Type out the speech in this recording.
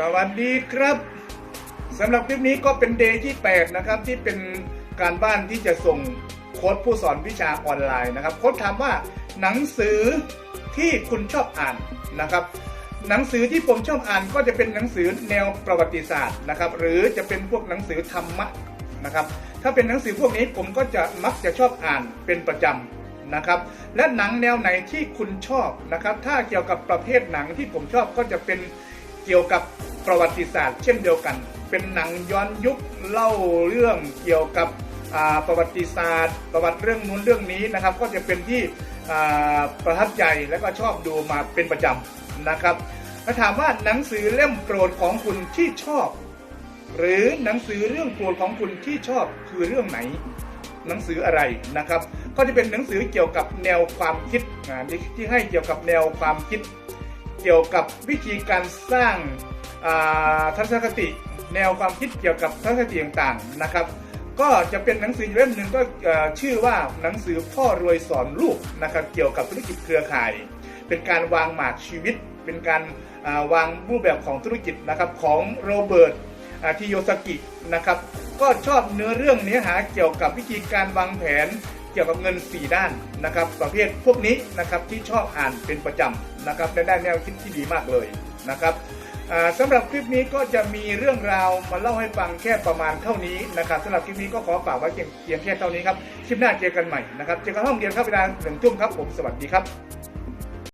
สวัสดีครับสำหรับคลิปนี้ก็เป็นเดย์ที่ 8 นะครับ ที่เป็นการบ้านที่จะส่งโค้ดผู้สอนวิชาออนไลน์นะครับ โค้ดถามว่าหนังสือที่คุณชอบอ่านนะครับ หนังสือที่ผมชอบอ่านก็จะเป็นหนังสือแนวประวัติศาสตร์นะครับ หรือจะเป็นพวกหนังสือธรรมะนะครับ ถ้าเป็นหนังสือพวกนี้ผมก็จะมักจะชอบอ่านเป็นประจำนะครับและหนังแนวไหนที่คุณชอบนะครับ ถ้าเกี่ยวกับประเภทหนังที่ผมชอบก็จะเป็น เกี่ยวกับประวัติศาสตร์ เช่นเดียวกัน เป็นหนังย้อนยุคเล่าเรื่องเกี่ยวกับประวัติศาสตร์ ประวัติเรื่องนู้นเรื่องนี้นะครับ ก็จะเป็นที่ประทับใจและก็ชอบดูมาเป็นประจำนะครับถ้าถามว่าหนังสือเล่มโปรดของคุณที่ชอบ หรือหนังสือเรื่องโปรดของคุณที่ชอบคือเรื่องไหน หนังสืออะไรนะครับ ก็จะเป็นหนังสือเกี่ยวกับแนวความคิดอ่าที่ที่ให้เกี่ยวกับแนวความคิด เกี่ยวกับวิธีการสร้างทัศนคติ แนวความคิดเกี่ยวกับทัศนคติต่างๆนะครับ ก็จะเป็นหนังสือเล่มหนึ่งก็ชื่อว่าหนังสือพ่อรวยสอนลูกนะครับเกี่ยวกับธุรกิจเครือข่าย เป็นการวางหมากชีวิต เป็นการวางรูปแบบของธุรกิจนะครับของโรเบิร์ตทิโยสกินะครับก็ชอบเนื้อเรื่องเนื้อหาเกี่ยวกับวิธีการวางแผน กี่ยวกับเงิน 4 ด้านนะครับประเภทพวกนี้นะครับที่ชอบอ่านเป็นประจำนะครับและได้แนวคิดที่ดีมากเลยนะครับสำหรับคลิปนี้ก็จะมีเรื่องราวมาเล่าให้ฟังแค่ประมาณเท่านี้นะครับสำหรับคลิปนี้ก็ขอฝากไว้เพียงเพียงแค่เท่านี้ครับคลิปหน้าเจอกันใหม่นะครับเจอกันห้องเรียนครับเวลาหนึ่งทุ่มครับผมสวัสดีครับ